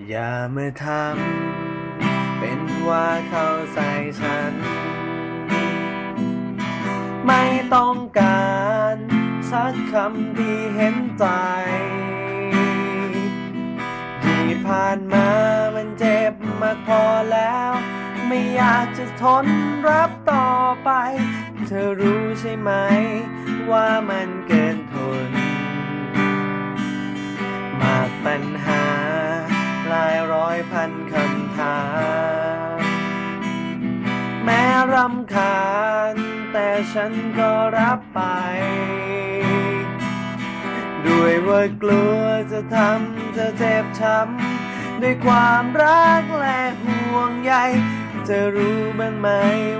อย่ามาทำเป็นว่าเข้าใจฉัน ไม่ต้องการสักคำที่เห็นใจที่ผ่านมามันเจ็บมากพอแล้ว ไม่อยากจะทนรับต่อไป เธอรู้ใช่ไหม ว่ามันเกิน พันคำถาม แม้รำคาญ แต่ฉันก็รับไป ด้วยว่ากลัวจะทำเธอเจ็บช้ำด้วยความรักและห่วงใยเธอรู้บ้างไหม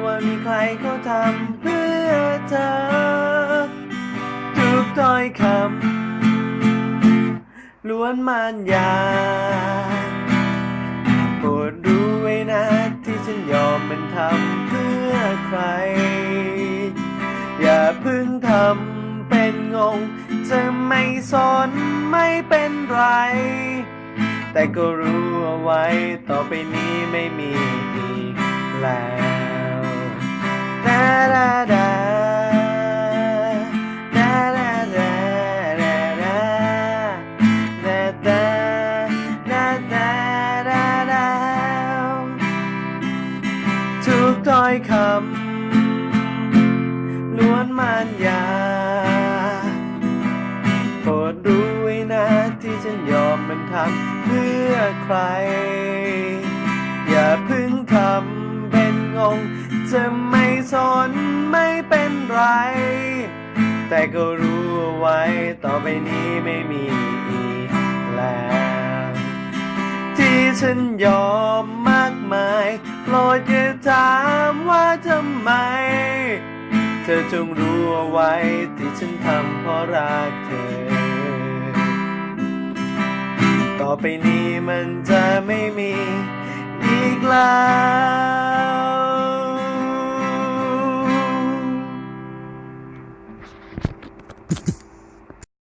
ว่ามีใครเขาทำเพื่อเธอ ทุกถ้อยคำล้วนมานยา ไว้นะที่ฉันยอมมันทำเพื่อใคร อย่าพึ่งทำเป็นงง จะไม่สนไม่เป็นไร แต่ก็รู้เอาไว้ต่อไปนี้ไม่มีอีกแล้ว อยคำล้วนมันยาโปรดรู้ไว้นะที่ฉันยอมมันทำเพื่อใคร อย่าพึ่งทำเป็นงง จะไม่สนไม่เป็นไร แต่ก็รู้ไว้ต่อไปนี้ไม่มีอีกแล้ว ที่ฉันยอม มากมาย โปรดอย่าถามว่าทำไม เธอจงรู้เอาไว้ที่ฉันทำเพราะรักเธอ ต่อไปนี้มันจะไม่มีอีกแล้ว